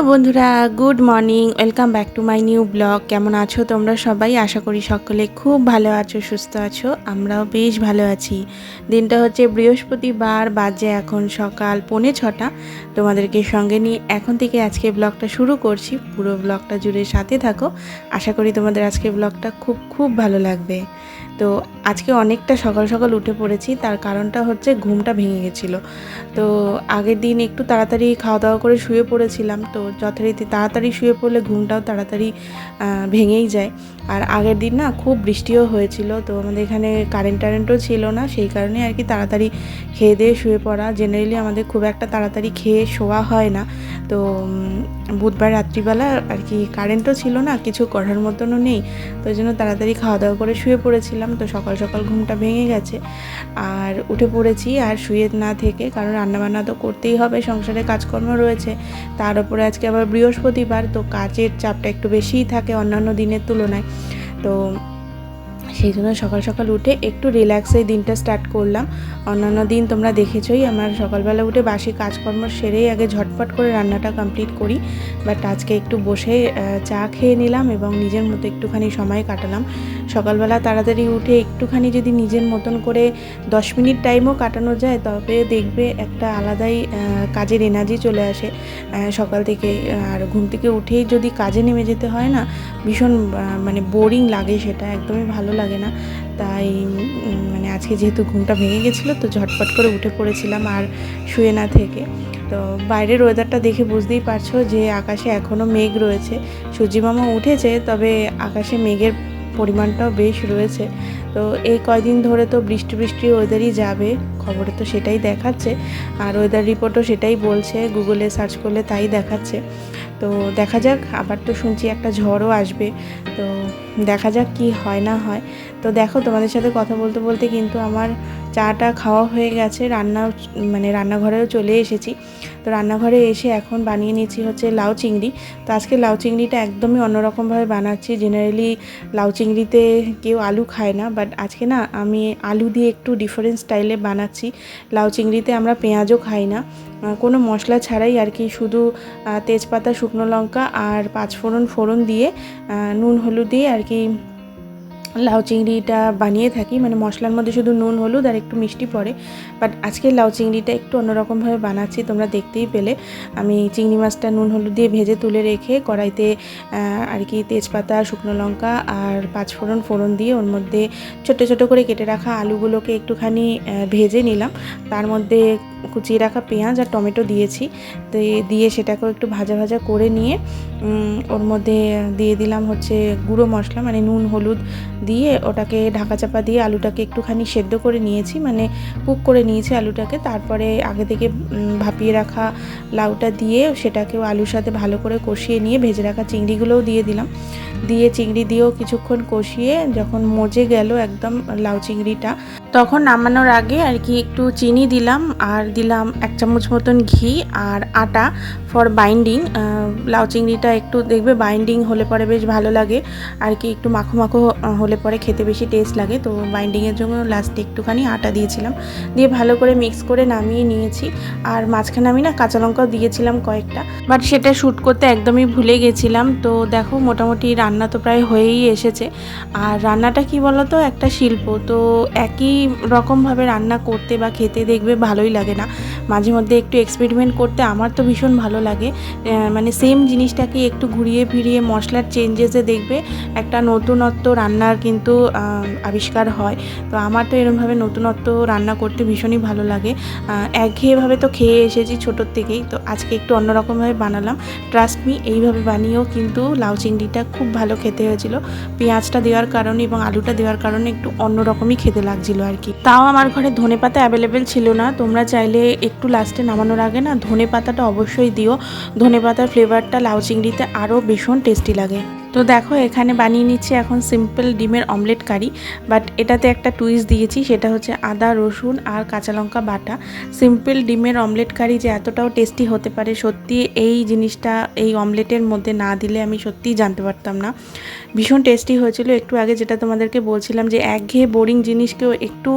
Hello বন্ধুরা, good morning, welcome back to my new blog. কেমন আছো তোমরা সবাই? আশা করি সকলে খুব ভালো আছো, সুস্থ আছো, আমরাও বেশ ভালো আছি। দিনটা হচ্ছে বৃহস্পতিবার, বাজে এখন সকাল পৌনে ছটা। তোমাদেরকে সঙ্গে নিয়ে এখন থেকে আজকে ব্লগটা শুরু করছি। পুরো ব্লগটা জুড়ে সাথে থাকো। আশা করি তোমাদের আজকে ব্লগটা খুব খুব ভালো লাগবে। তো আজকে অনেকটা সকাল সকাল উঠে পড়েছি, তার কারণটা হচ্ছে ঘুমটা ভেঙে গেছিল। তো আগের দিন একটু তাড়াতাড়ি খাওয়া দাওয়া করে শুয়ে পড়েছিলাম, তো যথারীতি তাড়াতাড়ি শুয়ে পড়লে ঘুমটাও তাড়াতাড়ি ভেঙেই যায়। আর আগের দিন না খুব বৃষ্টিও হয়েছিল, তো আমাদের এখানে কারেন্ট টারেন্টও ছিল না, সেই কারণে আর কি তাড়াতাড়ি খেয়ে দিয়ে শুয়ে পড়া। জেনারেলি আমাদের খুব একটা তাড়াতাড়ি খেয়ে শোয়া হয় না, তো বুধবার রাত্রিবেলা আর কি কারেন্টও ছিল না, কিছু করার মতনও নেই, তো ওই জন্য তাড়াতাড়ি খাওয়া দাওয়া করে শুয়ে পড়েছিলাম, তো সকাল সকাল ঘুমটা ভেঙে গেছে। আর উঠে পড়েছি আর শুয়ে না থেকে, কারণ রান্নাবান্না তো করতেই হবে, সংসারে কাজকর্ম রয়েছে, তার উপরে আজকে আবার বৃহস্পতিবার, তো কাজের চাপটা একটু বেশিই থাকে অন্যান্য দিনের তুলনায়। তো সেই জন্য সকাল সকাল উঠে একটু রিল্যাক্সে দিনটা স্টার্ট করলাম। অন্যান্য দিন তোমরা দেখেছোই, আমার সকালবেলা উঠে বাসি কাজকর্ম সেরেই আগে ঝটপট করে রান্নাটা কমপ্লিট করি। বাট আজকে একটু বসে চা খেয়ে নিলাম এবং নিজের মতো একটুখানি সময় কাটালাম। সকালবেলা তাড়াতাড়ি উঠে একটুখানি যদি নিজের মতন করে দশ মিনিট টাইমও কাটানো যায়, তবে দেখবে একটা আলাদাই কাজের এনার্জি চলে আসে। সকাল থেকে আর ঘুম থেকে উঠেই যদি কাজে নেমে যেতে হয় না, ভীষণ মানে বোরিং লাগে সেটা, একদমই ভালো লাগে না। তাই মানে আজকে যেহেতু ঘুমটা ভেঙে গেছিল, তো ঝটপট করে উঠে পড়েছিলাম আর শুয়ে না থেকে। তো বাইরের ওয়েদারটা দেখে বুঝতেই পারছ যে আকাশে এখনও মেঘ রয়েছে। সূর্যিমামা উঠেছে, তবে আকাশে মেঘের পরিমাণটাও বেশ রয়েছে। তো এই কয়দিন ধরে তো বৃষ্টি বৃষ্টি ওয়েদারই যাবে, খবরে তো সেটাই দেখাচ্ছে। আর ওয়েদার রিপোর্টও সেটাই বলছে গুগলে সার্চ করলে তাই দেখাচ্ছে। তো দেখা যাক, আবার তো শুনছি একটা ঝড়ও আসবে। তো দেখা যাক কি হয় না হয়। তো দেখো, তোমাদের সাথে কথা বলতে বলতে কিন্তু আমার চাটা খাওয়া হয়ে গেছে রান্না মানে রান্নাঘরেও চলে এসেছি। তো রান্নাঘরে এসে এখন বানিয়ে নিয়েছি হচ্ছে লাউ চিংড়ি। তো আজকে লাউ চিংড়িটা একদমই অন্যরকমভাবে বানাচ্ছি। জেনারেলি লাউ চিংড়িতে কেউ আলু খায় না বাট আজকে না আমি আলু দিয়ে একটু ডিফারেন্ট স্টাইলে বানাচ্ছি। লাউ চিংড়িতে আমরা পেঁয়াজও খাই না। কোনো মশলা ছাড়াই আর কি শুধু তেজপাতা, শুকনো লঙ্কা আর পাঁচফোড়ন ফোড়ন দিয়ে নুন হলুদ দিয়ে আর কি লাউ চিংড়িটা বানিয়ে থাকি। মানে মশলার মধ্যে শুধু নুন, হলুদ আর একটু মিষ্টি পড়ে। বাট আজকে লাউ চিংড়িটা একটু অন্যরকমভাবে বানাচ্ছি, তোমরা দেখতেই পেলে। আমি চিংড়ি মাছটা নুন, হলুদ দিয়ে ভেজে তুলে রেখে কড়াইতে আর কি তেজপাতা, শুকনো লঙ্কা আর পাঁচফোড়ন ফোড়ন দিয়ে ওর মধ্যে ছোটো ছোটো করে কেটে রাখা আলুগুলোকে একটুখানি ভেজে নিলাম। তার মধ্যে কুচিয়ে রাখা পেঁয়াজ আর টমেটো দিয়েছি। তো, দিয়ে সেটাকেও একটু ভাজা ভাজা করে নিয়ে ওর মধ্যে দিয়ে দিলাম হচ্ছে গুঁড়ো মশলা মানে নুন, হলুদ দিয়ে ওটাকে ঢাকা চাপা দিয়ে আলুটাকে একটুখানি সেদ্ধ করে নিয়েছি মানে কুক করে নিয়েছি আলুটাকে। তারপরে আগে থেকে ভাপিয়ে রাখা লাউটা দিয়ে সেটাকেও আলুর সাথে ভালো করে কষিয়ে নিয়ে ভেজে রাখা চিংড়িগুলোও দিয়ে দিলাম। দিয়ে চিংড়ি দিয়েও কিছুক্ষণ কষিয়ে যখন মজে গেল একদম লাউ চিংড়িটা তখন নামানোর আগে আর কি একটু চিনি দিলাম আর দিলাম এক চামচ মতন ঘি আর আটা ফর বাইন্ডিং লাউ চিংড়িটা একটু দেখবে বাইন্ডিং হলে পরে বেশ ভালো লাগে। আর কি একটু মাখো মাখো হলে পরে খেতে বেশি টেস্ট লাগে। তো বাইন্ডিংয়ের জন্য লাস্টে একটুখানি আটা দিয়েছিলাম। দিয়ে ভালো করে মিক্স করে নামিয়ে নিয়েছি। আর মাঝখানে আমি না কাঁচা লঙ্কাও দিয়েছিলাম কয়েকটা। বাট সেটা শ্যুট করতে একদমই ভুলে গেছিলাম। তো দেখো মোটামুটি রান্না তো প্রায় হয়েই এসেছে। আর রান্নাটা কি বলো তো একটা শিল্প। তো একই রকমভাবে রান্না করতে বা খেতে দেখবে ভালোই লাগে না। মাঝে মধ্যে একটু এক্সপেরিমেন্ট করতে আমার তো ভীষণ ভালো লাগে। মানে সেম জিনিসটাকে একটু ঘুরিয়ে ফিরিয়ে মশলার চেঞ্জেসে দেখবে একটা নতুনত্ব রান্নার কিন্তু আবিষ্কার হয়। তো আমার তো এরমভাবে নতুনত্ব রান্না করতে ভীষণই ভালো লাগে। একঘেয়েভাবে তো খেয়ে এসেছি ছোটোর থেকেই। তো আজকে একটু অন্যরকমভাবে বানালাম। ট্রাস্ট মি এইভাবে বানিয়েও কিন্তু লাউ চিংড়িটা খুব ভালো খেতে হয়েছিল। পেঁয়াজটা দেওয়ার কারণে এবং আলুটা দেওয়ার কারণে একটু অন্যরকমই খেতে লাগছিল আর কি তাও আমার ঘরে ধনে পাতা অ্যাভেলেবেল ছিল না। তোমরা চাইলে একটু লাস্টে নামানোর আগে না, ধনে পাতাটা অবশ্যই দিও। ধনে পাতার ফ্লেভারটা লাউ চিংড়িতে আরও ভীষণ টেস্টি লাগে। তো দেখো, এখানে বানিয়ে নিচ্ছি এখন সিম্পল ডিমের অমলেট কারি বাট এটাতে একটা টুইস্ট দিয়েছি, সেটা হচ্ছে আদা, রসুন আর কাঁচা লঙ্কা বাটা। সিম্পল ডিমের অমলেট কারি যে এতটাও টেস্টি হতে পারে, সত্যি এই জিনিসটা এই অমলেটের মধ্যে না দিলে আমি সত্যিই জানতে পারতাম না। ভীষণ টেস্টি হয়েছিল। একটু আগে যেটা তোমাদেরকে বলছিলাম যে, একঘেয়ে বোরিং জিনিসকেও একটু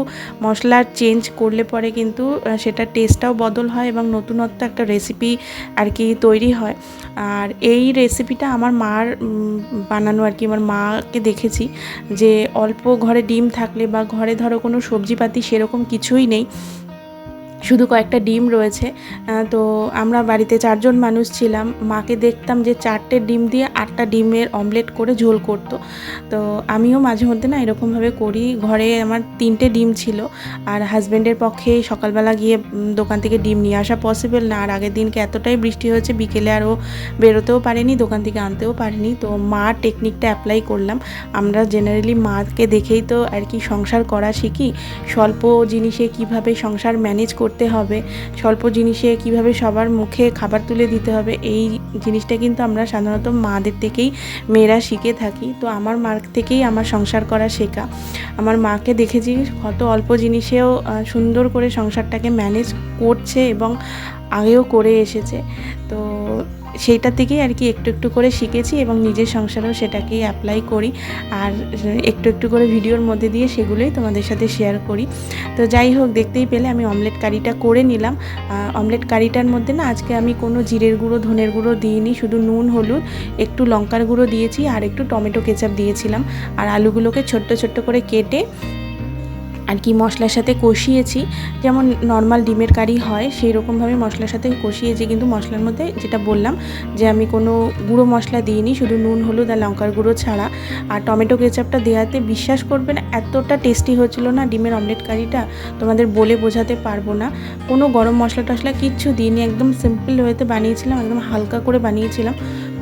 মশলার চেঞ্জ করলে পরে কিন্তু সেটা টেস্টটাও বদল হয় এবং নতুনত্ব একটা রেসিপি আর কি তৈরি হয়। আর এই রেসিপিটা আমার মার বানানো আর কি, আমার মাকে দেখেছি যে, অল্প ঘরে ডিম থাকলে বা ঘরে ধরো কোনো সবজিপাতি সেরকম কিছুই নেই। শুধু কয়েকটা ডিম রয়েছে তো আমরা বাড়িতে চারজন মানুষ ছিলাম। মাকে দেখতাম যে চারটে ডিম দিয়ে আটটা ডিমের অমলেট করে ঝোল করতো। তো আমিও মাঝে মধ্যে না এরকমভাবে করি। ঘরে আমার তিনটে ডিম ছিল আর হাজব্যান্ডের পক্ষে সকালবেলা গিয়ে দোকান থেকে ডিম নিয়ে আসা পসিবল না। আর আগের দিনকে এতটাই বৃষ্টি হয়েছে, বিকেলে আরও বেরোতেও পারেনি, দোকান থেকে আনতেও পারেনি। তো মা টেকনিকটা অ্যাপ্লাই করলাম। আমরা জেনারেলি মাকে দেখেই তো আর কি সংসার করা শিখি। স্বল্প জিনিসে কীভাবে সংসার ম্যানেজ করতে হবে। স্বল্প জিনিসে কীভাবে সবার মুখে খাবার তুলে দিতে হবে, এই জিনিসটা কিন্তু আমরা সাধারণত মাদের থেকেই, মেয়েরা শিখে থাকি। তো আমার মার থেকেই আমার সংসার করা শেখা। আমার মাকে দেখেছি কত অল্প জিনিসেও সুন্দর করে সংসারটাকে ম্যানেজ করছে এবং আগেও করে এসেছে। তো সেইটা থেকেই আর কি একটু একটু করে শিখেছি এবং নিজের সংসারেও সেটাকেই অ্যাপ্লাই করি। আর একটু একটু করে ভিডিওর মধ্যে দিয়ে সেগুলোই তোমাদের সাথে শেয়ার করি। তো যাই হোক, দেখতেই পেলে আমি অমলেট কারিটা করে নিলাম। অমলেট কারিটার মধ্যে না আজকে আমি কোনো জিরের গুঁড়ো, ধনের গুঁড়ো দিইনি, শুধু নুন, হলুদ, একটু লঙ্কার গুঁড়ো দিয়েছি আর একটু টমেটো কেচাপ দিয়েছিলাম। আর আলুগুলোকে ছোট্ট ছোট্ট করে কেটে আর কি মশলার সাথে কষিয়েছি। যেমন নর্মাল ডিমের কারি হয় সেই রকমভাবে মশলার সাথে কষিয়েছি। কিন্তু মশলার মধ্যে যেটা বললাম যে আমি কোনো গুঁড়ো মশলা দিইনি, শুধু নুন, হলুদ আর লঙ্কার গুঁড়ো ছাড়া। আর টমেটো কেচাপটা দেওয়াতে বিশ্বাস করবে না এতটা টেস্টি হয়েছিল না ডিমের অমলেট কারিটা, তোমাদের বলে বোঝাতে পারব না। কোনো গরম মশলা টশলা কিচ্ছু দিইনি, একদম সিম্পল ওয়েতে বানিয়েছিলাম, একদম হালকা করে বানিয়েছিলাম।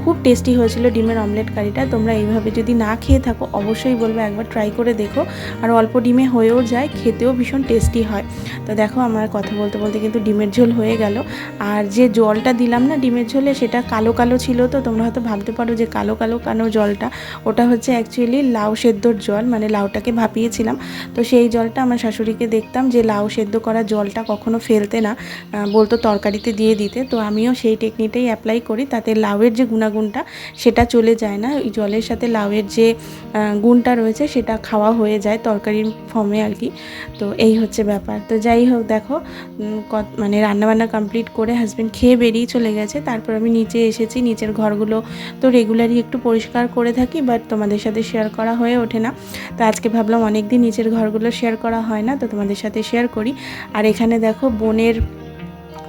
খুব টেস্টি হয়েছিল ডিমের অমলেট কারিটা। তোমরা এইভাবে যদি না খেয়ে থাকো, অবশ্যই বলব একবার ট্রাই করে দেখো। আর অল্প ডিমে হয়েও যায়, খেতেও ভীষণ টেস্টি হয়। তো দেখো আমার কথা বলতে বলতে কিন্তু ডিমের ঝোল হয়ে গেল। আর যে জলটা দিলাম না ডিমের ঝোলে, সেটা কালো কালো ছিল তো তোমরা হয়তো ভাবতে পারো যে কালো কালো কেন জলটা? ওটা হচ্ছে অ্যাকচুয়ালি লাউ সেদ্ধর জল মানে লাউটাকে ভাপিয়েছিলাম। তো সেই জলটা আমার শাশুড়িকে দেখতাম যে লাউ সেদ্ধ করা জলটা কখনো ফেলতে না বলতো তরকারিতে দিয়ে দিতে। তো আমিও সেই টেকনিকটাই অ্যাপ্লাই করি, তাতে লাউয়ের যে গুণাগুণটা সেটা চলে যায় না। ওই জলের সাথে লাউয়ের যে গুণটা রয়েছে, সেটা খাওয়া হয়ে যায় তরকারির ফর্মে আর কি। তো এই হচ্ছে ব্যাপার। তো যাই হোক, দেখো মানে রান্নাবান্না কমপ্লিট করে হাজব্যান্ড খেয়ে বেরিয়ে চলে গেছে। তারপর আমি নিচে এসেছি। নিচের ঘরগুলো তো রেগুলারই একটু পরিষ্কার করে থাকি বাট তোমাদের সাথে শেয়ার করা হয়ে ওঠে না। তো আজকে ভাবলাম অনেক দিন নিচের ঘরগুলো শেয়ার করা হয় না, তো তোমাদের সাথে শেয়ার করি। আর এখানে দেখো, বোনের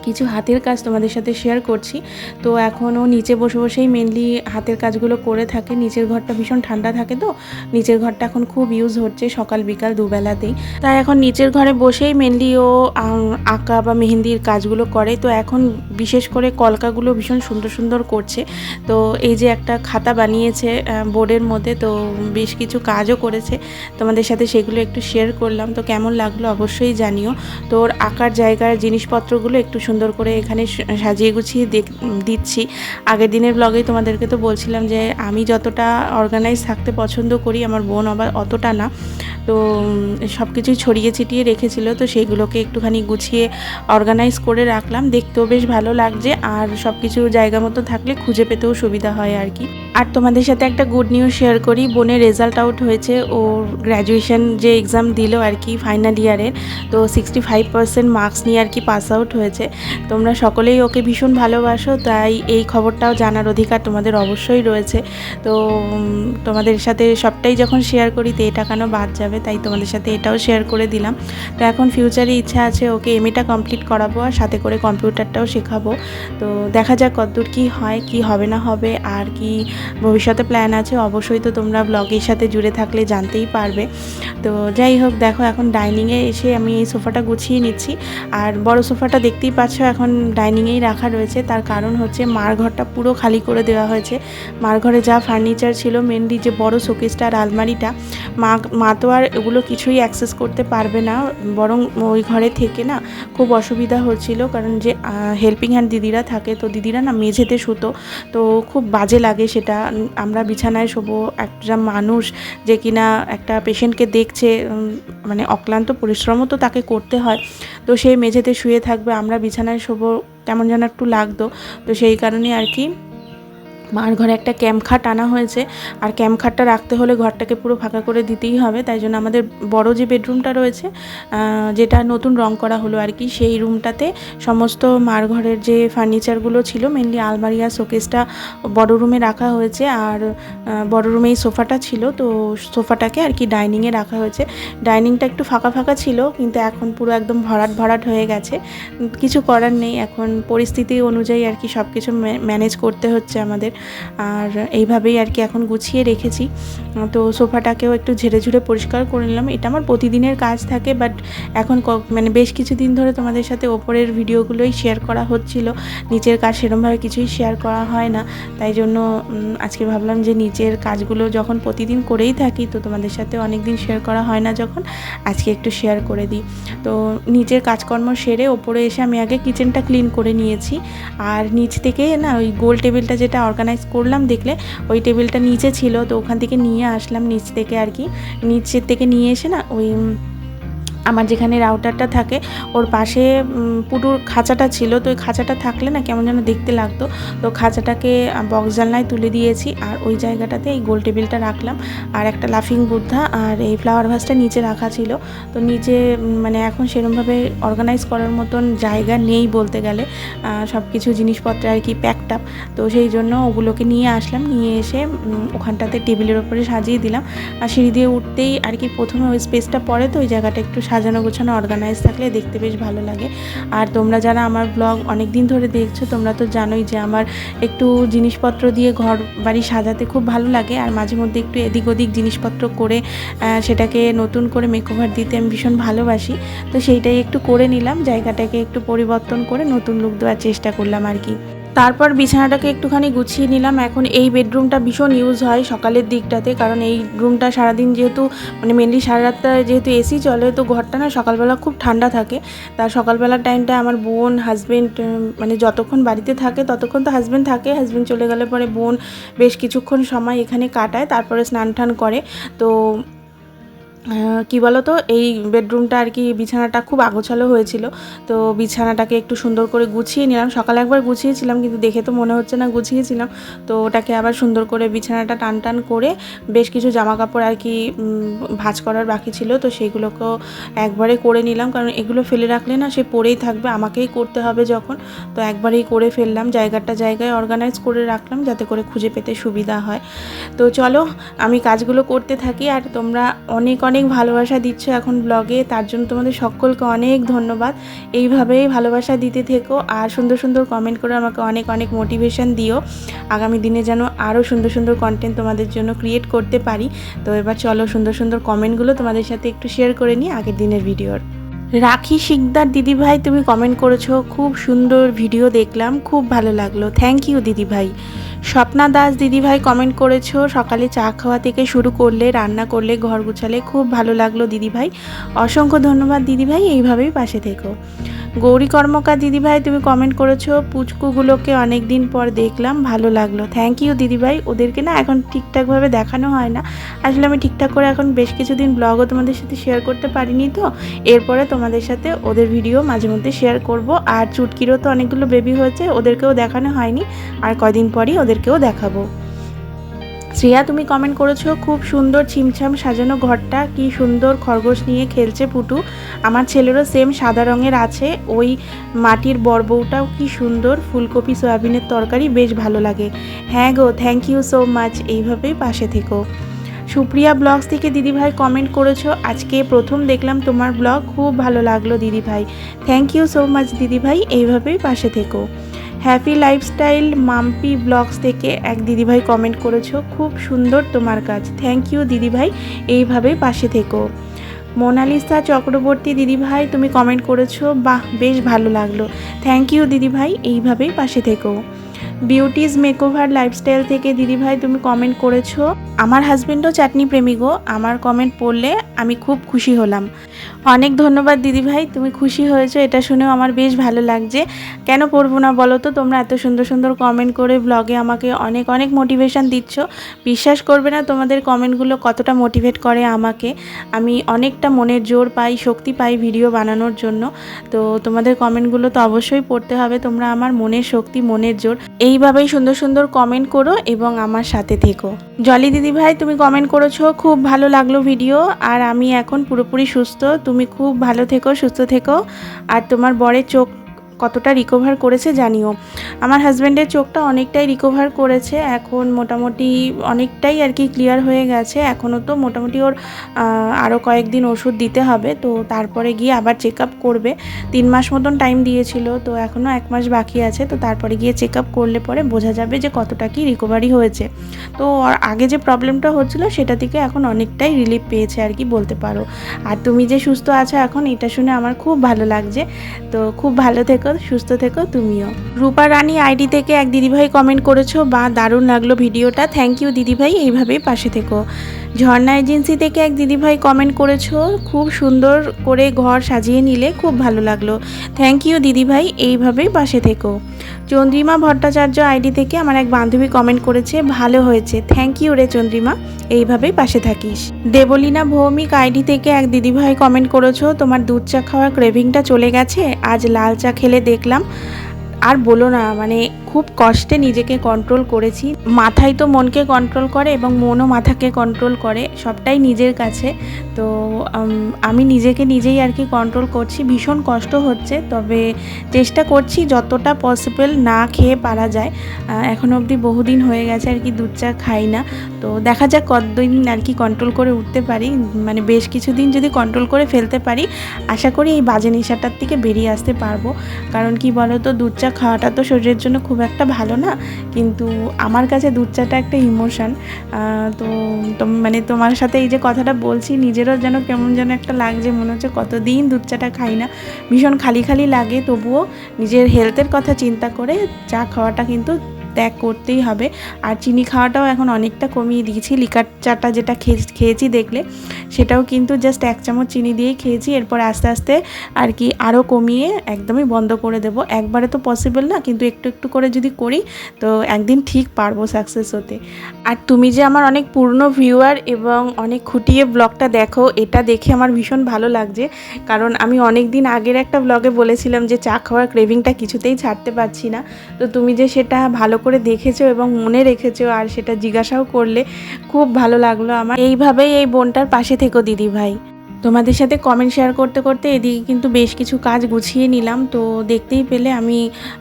কিছু হাতের কাজ তোমাদের সাথে শেয়ার করছি। তো এখনও নিচে বসে বসেই মেনলি হাতের কাজগুলো করে থাকে। নিচের ঘরটা ভীষণ ঠান্ডা থাকে তো। নিচের ঘরটা এখন খুব ইউজ হচ্ছে সকাল, বিকাল, দুবেলাতেই। তাই এখন নিচের ঘরে বসেই মেনলি ও আঁকা বা মেহেন্দির কাজগুলো করে। তো এখন বিশেষ করে কলকাগুলো ভীষণ সুন্দর সুন্দর করছে। তো এই যে একটা খাতা বানিয়েছে বোর্ডের মধ্যে, তো বেশ কিছু কাজও করেছে। তোমাদের সাথে সেগুলো একটু শেয়ার করলাম। তো কেমন লাগল অবশ্যই জানিও। তো ওর আঁকার জায়গার জিনিসপত্রগুলো একটু সুন্দর করে এখানে সাজিয়ে গুছিয়ে দিচ্ছি। আগের দিনের ব্লগেই তোমাদেরকে তো বলছিলাম যে, আমি যতটা অর্গানাইজ থাকতে পছন্দ করি, আমার বোন আবার অতটা না। তো সব কিছুই ছড়িয়ে ছিটিয়ে রেখেছিল, তো সেইগুলোকে একটুখানি গুছিয়ে অর্গানাইজ করে রাখলাম। দেখতেও বেশ ভালো লাগছে, আর সব কিছু জায়গা মতো থাকলে খুঁজে পেতেও সুবিধা হয় আর কি। আর তোমাদের সাথে একটা গুড নিউজ শেয়ার করি, বোনের রেজাল্ট আউট হয়েছে, ওর গ্র্যাজুয়েশন যে এক্সাম দিল আর কি ফাইনাল ইয়ারের তো সিক্সটি ফাইভ পার্সেন্ট মার্কস নিয়ে আর কি পাস আউট হয়েছে। তোমরা সকলেই ওকে ভীষণ ভালোবাসো, তাই এই খবরটাও জানার অধিকার তোমাদের অবশ্যই রয়েছে। তো তোমাদের সাথে সবটাই যখন শেয়ার করি, তো এটা কেন বাদ যাবে? তাই তোমাদের সাথে এটাও শেয়ার করে দিলাম। তো এখন ফিউচারে ইচ্ছা আছে ওকে এমএটা কমপ্লিট করাবো আর সাথে করে কম্পিউটারটাও শেখাবো। তো দেখা যাক কতদূর কী হয়, কি হবে না হবে, আর কি ভবিষ্যতে প্ল্যান আছে, অবশ্যই তো তোমরা ব্লগের সাথে জুড়ে থাকলে জানতেই পারবে। তো যাই হোক, দেখো এখন ডাইনিংয়ে এসে আমি এই সোফাটা গুছিয়ে নিচ্ছি। আর বড় সোফাটা দেখতেই পাচ্ছ এখন ডাইনিংয়েই রাখা রয়েছে। তার কারণ হচ্ছে মার ঘরটা পুরো খালি করে দেওয়া হয়েছে। মার ঘরে যা ফার্নিচার ছিল মেনলি যে বড় শোকেসটা আর আলমারিটা, মা মা তো আর এগুলো কিছুই অ্যাক্সেস করতে পারবে না। বরং ওই ঘরে থেকে না খুব অসুবিধা হচ্ছিল। কারণ যে হেল্পিং হ্যান্ড দিদিরা থাকে, তো দিদিরা না মেঝেতে শুতো। তো খুব বাজে লাগে সেটা। আমরা বিছানায় শোবো, একটা মানুষ যে কিনা একটা পেশেন্টকে দেখছে মানে অক্লান্ত পরিশ্রমও তো তাকে করতে হয়। তো সেই মেঝেতে শুয়ে থাকবে, আমরা বিছানায় শোবো কেমন যেন একটু লাগতো। তো সেই কারণে আর কি মার ঘরে একটা ক্যাম্প খাট আনা হয়েছে। আর ক্যাম্প খাটটা রাখতে হলে ঘরটাকে পুরো ফাঁকা করে দিতেই হবে। তাই জন্য আমাদের বড় যে বেডরুমটা রয়েছে যেটা নতুন রং করা হলো আর কি, সেই রুমটাতে সমস্ত মার ঘরের যে ফার্নিচারগুলো ছিল মেনলি আলমারি আর শোকেসটা বড় রুমে রাখা হয়েছে। আর বড় রুমে এই সোফাটা ছিল, তো সোফাটাকে আর কি ডাইনিংয়ে রাখা হয়েছে। ডাইনিংটা একটু ফাঁকা ফাঁকা ছিল, কিন্তু এখন পুরো একদম ভরাট ভরাট হয়ে গেছে। কিছু করার নেই, এখন পরিস্থিতি অনুযায়ী আর কি সব কিছু ম্যানেজ করতে হচ্ছে আমাদের। আর এইভাবেই আর কি এখন গুছিয়ে রেখেছি। তো সোফাটাকেও একটু ঝেড়ে ঝুড়ে পরিষ্কার করে নিলাম। এটা আমার প্রতিদিনের কাজ থাকে বাট এখন মানে বেশ কিছুদিন ধরে তোমাদের সাথে ওপরের ভিডিওগুলোই শেয়ার করা হচ্ছিল। নিচের কাজ সেরমভাবে কিছুই শেয়ার করা হয় না। তাই জন্য আজকে ভাবলাম যে নিচের কাজগুলো যখন প্রতিদিন করেই থাকি, তো তোমাদের সাথে অনেক দিন শেয়ার করা হয় না যখন, আজকে একটু শেয়ার করে দিই। তো নিচের কাজকর্ম সেরে ওপরে এসে আমি আগে কিচেনটা ক্লিন করে নিয়েছি। আর নিচ থেকে না ওই গোল টেবিলটা যেটা অর্গানাইজ করলাম দেখলে ওই টেবিলটা নিচে ছিল তো ওখান থেকে নিয়ে আসলাম নিচ থেকে আর কি। নিচের থেকে নিয়ে এসে না ওই আমার যেখানে রাউটারটা থাকে, ওর পাশে পুরোর খাঁচাটা ছিল, তো ওই খাঁচাটা থাকলে না কেমন যেন দেখতে লাগতো। তো খাঁচাটাকে বক্স জানলায় তুলে দিয়েছি, আর ওই জায়গাটাতে এই গোল টেবিলটা রাখলাম। আর একটা লাফিং বুদ্ধা, আর এই ফ্লাওয়ার ভাসটা নিচে রাখা ছিল। তো নিচে মানে এখন সেরমভাবে অর্গানাইজ করার মতন জায়গা নেই বলতে গেলে। সব কিছু জিনিসপত্র আর কি প্যাকড আপ তো সেই জন্য ওগুলোকে নিয়ে আসলাম, নিয়ে এসে ওখানটাতে টেবিলের ওপরে সাজিয়ে দিলাম। আর সিঁড়ি দিয়ে উঠতেই আর কি প্রথমে ওই স্পেসটা পড়ে, তো ওই জায়গাটা একটু সাজানো গোছানো অর্গানাইজ থাকলে দেখতে বেশ ভালো লাগে। আর তোমরা যারা আমার ব্লগ অনেক দিন ধরে দেখছ, তোমরা তো জানোই যে আমার একটু জিনিসপত্র দিয়ে ঘর বাড়ি সাজাতে খুব ভালো লাগে। আর মাঝে মধ্যে একটু এদিক ওদিক জিনিসপত্র করে সেটাকে নতুন করে মেকওভার দিতে আমি ভীষণ ভালোবাসি। তো সেইটাই একটু করে নিলাম, জায়গাটাকে একটু পরিবর্তন করে নতুন লুক দেওয়ার চেষ্টা করলাম আর কি। তারপর বিছানাটাকে একটুখানি গুছিয়ে নিলাম। এখন এই বেডরুমটা ভীষণ ইউজ হয় সকালের দিকটাতে, কারণ এই রুমটা সারাদিন যেহেতু মানে মেনলি সারা রাতটা যেহেতু এসি চলে, তো ঘরটা না সকালবেলা খুব ঠান্ডা থাকে। তার সকালবেলার টাইমটা আমার বোন হাজব্যান্ড মানে যতক্ষণ বাড়িতে থাকে ততক্ষণ তো হাজব্যান্ড থাকে। হাজবেন্ড চলে গেলে পরে বোন বেশ কিছুক্ষণ সময় এখানে কাটায়, তারপরে স্নান টান করে। তো কি বলো তো এই বেডরুমটা আর কি বিছানাটা খুব আগোছালো হয়েছিল। তো বিছানাটাকে একটু সুন্দর করে গুছিয়ে নিলাম। সকালে একবার গুছিয়েছিলাম, কিন্তু দেখে তো মনে হচ্ছে না গুছিয়েছিলাম। তো ওটাকে আবার সুন্দর করে বিছানাটা টান টান করে বেশ কিছু জামা কাপড় আর কি ভাঁজ করার বাকি ছিল। তো সেইগুলোকেও একবারে করে নিলাম, কারণ এগুলো ফেলে রাখলে না সে পরেই থাকবে, আমাকেই করতে হবে যখন। তো একবারেই করে ফেললাম, জায়গাটা জায়গায় অর্গানাইজ করে রাখলাম, যাতে করে খুঁজে পেতে সুবিধা হয়। তো চলো, আমি কাজগুলো করতে থাকি, আর তোমরা অনেক অনেক ভালোবাসা দিচ্ছ এখন ব্লগে তার জন্য তোমাদের সকলকে অনেক ধন্যবাদ। এইভাবেই ভালোবাসা দিতে থেকো আর সুন্দর সুন্দর কমেন্ট করে আমাকে অনেক অনেক মোটিভেশান দিও। আগামী দিনে যেন আরও সুন্দর সুন্দর কন্টেন্ট তোমাদের জন্য ক্রিয়েট করতে পারি। তো এবার চলো সুন্দর সুন্দর কমেন্টগুলো তোমাদের সাথে একটু শেয়ার করে নিই আগের দিনের ভিডিওর রাখি শিকদার দিদিভাই তুমি কমেন্ট করেছ। খুব সুন্দর ভিডিও দেখলাম, খুব ভালো লাগল। থ্যাংক ইউ দিদিভাই। স্বপ্না দাস দিদিভাই কমেন্ট করেছ, সকালে চা খাওয়া থেকে শুরু করলে, রান্না করলে, ঘর গুছালে খুব ভালো লাগল দিদিভাই। অসংখ্য ধন্যবাদ দিদিভাই, এইভাবেই পাশে থেকো। গৌরী কর্মকার দিদিভাই, তুমি কমেন্ট করেছ। পুচকুগুলোকে অনেক দিন পর দেখলাম, ভালো লাগল। থ্যাংক ইউ দিদিভাই, ওদেরকে না এখন ঠিকঠাকভাবে দেখানো হয় না। আসলে আমি ঠিকঠাক করে এখন বেশ কিছুদিন ব্লগও তোমাদের সাথে শেয়ার করতে পারিনি তো। এরপরে তোমাদের সাথে ওদের ভিডিও মাঝে মধ্যে শেয়ার করব। আর চুটকিরও তো অনেকগুলো বেবি হয়েছে, ওদেরকেও দেখানো হয়নি। আর কয়দিন পরই ওদেরকেও দেখাবো। শ্রেয়া, তুমি কমেন্ট করেছ, খুব সুন্দর ছিমছাম সাজানো ঘরটা, কি সুন্দর খরগোশ নিয়ে খেলছে পুটু। আমার ছেলেরও সেম সাদা রঙের আছে, ওই মাটির বরবউটাও কি সুন্দর, ফুলকপি, সয়াবিনের তরকারি বেশ ভালো লাগে। হ্যাঁ গো থ্যাংক ইউ সো মাচ এইভাবেই পাশে থেকো। সুপ্রিয়া ব্লগস থেকে দিদিভাই কমেন্ট করেছ, আজকে প্রথম দেখলাম তোমার ব্লগ, খুব ভালো লাগল দিদিভাই। থ্যাংক ইউ সো মাচ দিদিভাই, এইভাবেই পাশে থেকো। হ্যাপি লাইফস্টাইল মাম্পি ব্লগস থেকে এক দিদিভাই কমেন্ট করেছ। খুব সুন্দর তোমার কাজ। থ্যাংক ইউ দিদিভাই। এইভাবে পাশে থেকো। মোনালিসা চক্রবর্তী দিদিভাই, তুমি কমেন্ট করেছ। বাহ, বেশ ভালো লাগল। থ্যাংক ইউ দিদিভাই। এইভাবেই পাশে থেকো। বিউটিজ মেকওভার লাইফস্টাইল থেকে দিদিভাই তুমি কমেন্ট করেছ। আমার হাজবেন্ডও চাটনি প্রেমী গো। আমার কমেন্ট পড়লে আমি খুব খুশি হলাম। অনেক ধন্যবাদ দিদিভাই তুমি খুশি হয়েছো। এটা শুনেও আমার বেশ ভালো লাগছে। কেন পড়ব না বলো তো? তোমরা এত সুন্দর সুন্দর কমেন্ট করে ব্লগে আমাকে অনেক অনেক মোটিভেশন দিচ্ছ। বিশ্বাস করবে না তোমাদের কমেন্টগুলো কতটা মোটিভেট করে আমাকে। আমি অনেকটা মনের জোর পাই, শক্তি পাই ভিডিও বানানোর জন্য। তো তোমাদের কমেন্টগুলো তো অবশ্যই পড়তে হবে। তোমরা আমার মনের শক্তি, মনের জোর। এইভাবেই সুন্দর সুন্দর কমেন্ট করো এবং আমার সাথে থেকো। জলি দিদি ভাই, তুমি কমেন্ট করেছ, খুব ভালো লাগল ভিডিও আর আমি এখন পুরোপুরি সুস্থ। তুমি খুব ভালো থেকো, সুস্থ থেকো। আর তোমার বরের চোখ কতটা রিকভার করেছে জানিও। আমার হাজব্যান্ডের চোখটা অনেকটাই রিকভার করেছে, এখন মোটামুটি অনেকটাই আর কি ক্লিয়ার হয়ে গেছে। এখনও তো মোটামুটি ওর আরও কয়েকদিন ওষুধ দিতে হবে, তো তারপরে গিয়ে আবার চেক আপ করবে। তিন মাস মতন টাইম দিয়েছিল, তো এখনও এক মাস বাকি আছে, তো তারপরে গিয়ে চেক করলে পরে বোঝা যাবে যে কতটা কি রিকভারি হয়েছে। তো আগে যে প্রবলেমটা হচ্ছিল, সেটা থেকে এখন অনেকটাই রিলিফ পেয়েছে আর কি বলতে পারো। আর তুমি যে সুস্থ আছো এখন, এটা শুনে আমার খুব ভালো লাগছে। তো খুব ভালো থেকো সুস্থ থেকো তুমিও। রূপা রানী আইডি থেকে এক দিদিভাই কমেন্ট করেছ, বা দারুণ লাগল ভিডিওটা। থ্যাংক ইউ দিদিভাই, এইভাবেই পাশে থেকো। ঝর্ণা এজেন্সি থেকে এক দিদিভাই কমেন্ট করেছ, খুব সুন্দর করে ঘর সাজিয়ে নিলে খুব ভালো লাগল। থ্যাংক ইউ দিদিভাই, এইভাবেই পাশে থেকো। চন্দ্রিমা ভট্টাচার্য আইডি থেকে আমার এক বান্ধবী কমেন্ট করেছে, ভালো হয়েছে। থ্যাংক ইউ রে চন্দ্রিমা, এইভাবেই পাশে থাকিস। দেবলীনা ভৌমিক আইডি থেকে এক দিদিভাই কমেন্ট করেছ, তোমার দুধ চা খাওয়ার ক্রেভিংটা চলে গেছে, আজ লাল চা খেলে দেখলাম। আর বলো না মানে খুব কষ্টে নিজেকে কন্ট্রোল করেছি। মাথায় তো মনকে কন্ট্রোল করে এবং মনও মাথাকে কন্ট্রোল করে, সবটাই নিজের কাছে। তো আমি নিজেকে নিজেই আর কি কন্ট্রোল করছি। ভীষণ কষ্ট হচ্ছে, তবে চেষ্টা করছি যতটা পসিবল না খেয়ে পারা যায়। এখনও অবধি বহুদিন হয়ে গেছে আর কি দুধ চা খাই না। তো দেখা যাক কতদিন আর কি কন্ট্রোল করে উঠতে পারি। মানে বেশ কিছুদিন যদি কন্ট্রোল করে ফেলতে পারি, আশা করি এই বাজে নেশাটার থেকে বেরিয়ে আসতে পারব। কারণ কি বলো তো দুধ চা খাওয়াটা তো শরীরের জন্য খুব একটা ভালো না, কিন্তু আমার কাছে দুধ চাটা একটা ইমোশান। তো মানে তোমার সাথে এই যে কথাটা বলছি, নিজেরও যেন কেমন যেন একটা লাগছে, মনে হচ্ছে কতদিন দুধ চাটা খাই না। ভীষণ খালি খালি লাগে, তবুও নিজের হেলথের কথা চিন্তা করে চা খাওয়াটা কিন্তু ত্যাগ করতেই হবে। আর চিনি খাওয়াটাও এখন অনেকটা কমিয়ে দিয়েছি। লিকার চাটা যেটা খেয়ে- খেয়েছি দেখলে, সেটাও কিন্তু জাস্ট এক চামচ চিনি দিয়েই খেয়েছি। এরপর আস্তে আস্তে আর কি আরও কমিয়ে একদমই বন্ধ করে দেব। একবারে তো পসিবল না, কিন্তু একটু একটু করে যদি করি, তো একদিন ঠিক পারব সাকসেস হতে। আর তুমি যে আমার অনেক পুরনো ভিউয়ার এবং অনেক খুঁটিয়ে ব্লগটা দেখো, এটা দেখে আমার ভীষণ ভালো লাগছে। কারণ আমি অনেক দিন আগের একটা ব্লগে বলেছিলাম যে চা খাওয়ার ক্রেভিংটা কিছুতেই ছাড়তে পারছি না। তো তুমি যে সেটা ভালো করে দেখেছ এবং মনে রেখেছো আর সেটা জিজ্ঞাসাও করলে খুব ভালো লাগল আমার। এইভাবেই এই বোনটার পাশে থেকো দিদি ভাই তোমাদের সাথে কমেন্ট শেয়ার করতে করতে এদিকে কিন্তু বেশ কিছু কাজ গুছিয়ে নিলাম। তো দেখতেই পেলে আমি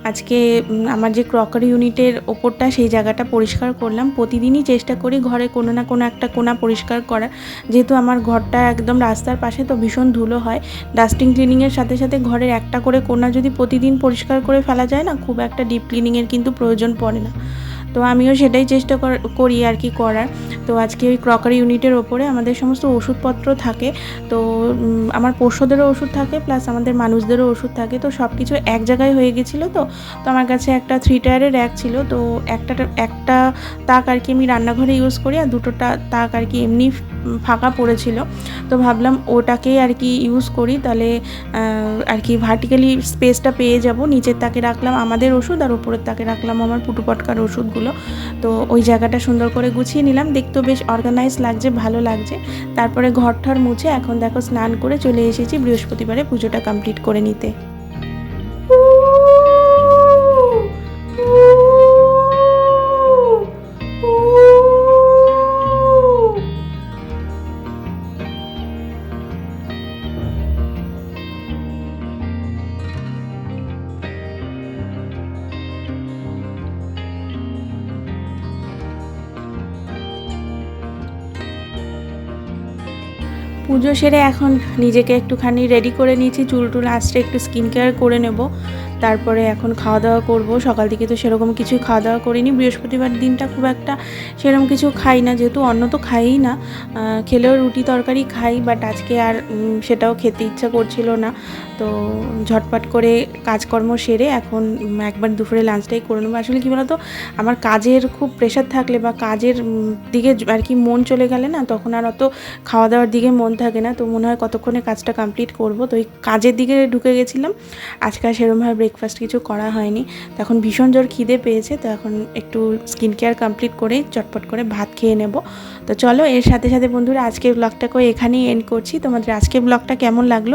আজকে আমার যে ক্রকারি ইউনিটের ওপরটা সেই জায়গাটা পরিষ্কার করলাম। প্রতিদিনই চেষ্টা করি ঘরে কোনো না কোনো একটা কোনা পরিষ্কার করার। যেহেতু আমার ঘরটা একদম রাস্তার পাশে তো ভীষণ ধুলো হয়। ডাস্টিং ক্লিনিংয়ের সাথে সাথে ঘরের একটা করে কোনা যদি প্রতিদিন পরিষ্কার করে ফেলা যায় না, খুব একটা ডিপ ক্লিনিংয়ের কিন্তু প্রয়োজন পড়ে না। তো আমিও সেটাই চেষ্টা কর- আর কি করার। তো আজকে ওই ক্রকারি ইউনিটের ওপরে আমাদের সমস্ত ওষুধপত্র থাকে। তো আমার পোষ্যদেরও ওষুধ থাকে, প্লাস আমাদের মানুষদেরও ওষুধ থাকে। তো সব কিছু এক জায়গায় হয়ে গেছিল তো তো আমার কাছে একটা থ্রি টায়ারের র্যাক ছিল। তো একটা একটা তাক আর কি আমি রান্নাঘরে ইউজ করি, আর দুটোটা তাক আর কি এমনি ফাঁকা পড়েছিল। তো ভাবলাম ওটাকেই আর কি ইউজ করি, তাহলে আর কি ভার্টিক্যালি স্পেসটা পেয়ে যাব। নিচের তাকে রাখলাম আমাদের ওষুধ আর উপরের তাকে রাখলাম আমার পুটু পটকার ওষুধগুলো। তো ওই জায়গাটা সুন্দর করে গুছিয়ে নিলাম। দেখতেও বেশ অর্গানাইজ লাগছে, ভালো লাগছে। তারপরে ঘর ঠর মুছে এখন দেখো স্নান করে চলে এসেছি বৃহস্পতিবারে পুজোটা কমপ্লিট করে নিতে। পুজো সেরে এখন নিজেকে একটুখানি রেডি করে নিয়েছি। চুল টুল আসতে একটু স্কিন কেয়ার করে নেব। তারপরে এখন খাওয়া দাওয়া করব। সকাল থেকে তো সেরকম কিছু খাওয়া দাওয়া করিনি। বৃহস্পতিবার দিনটা খুব একটা সেরকম কিছু খাই না। যেহেতু অন্য তো খাইই না খেলেও রুটি তরকারি খাই বাট আজকে আর সেটাও খেতে ইচ্ছা করছিল না। তো ঝটপট করে কাজকর্ম সেরে এখন একবার দুপুরে লাঞ্চটাই করে নেব। আসলে কী বলতো, আমার কাজের খুব প্রেশার থাকলে বা কাজের দিকে আর কি মন চলে গেলে না, তখন আর অত খাওয়া দাওয়ার দিকে মন থাকে না। তো মনে হয় কতক্ষণে কাজটা কমপ্লিট করব। তো ওই কাজের দিকে ঢুকে গেছিলাম। আজকে আর সেরকমভাবে ব্রেকফাস্ট কিছু করা হয়নি। তখন ভীষণ জোর খিদে পেয়েছে। তো এখন একটু স্কিন কেয়ার কমপ্লিট করে চটপট করে ভাত খেয়ে নেব। তো চলো, এর সাথে সাথে বন্ধুরা, আজকের ব্লগটাকে এখানেই এন্ড করছি। তোমাদের আজকের ব্লগটা কেমন লাগল?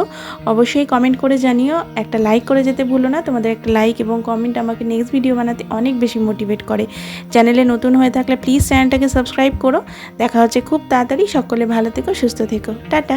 অবশ্যই কমেন্ট করে জানিও, একটা লাইক করে যেতে ভুলো না। তোমাদের একটা লাইক এবং কমেন্ট আমাকে নেক্সট ভিডিও বানাতে অনেক বেশি মোটিভেট করে। চ্যানেলে নতুন হয়ে থাকলে প্লিজ চ্যানেলটাকে সাবস্ক্রাইব করো। দেখা হচ্ছে খুব তাড়াতাড়ি। সকলে ভালো থেকো, সুস্থ থেকো। টাটা।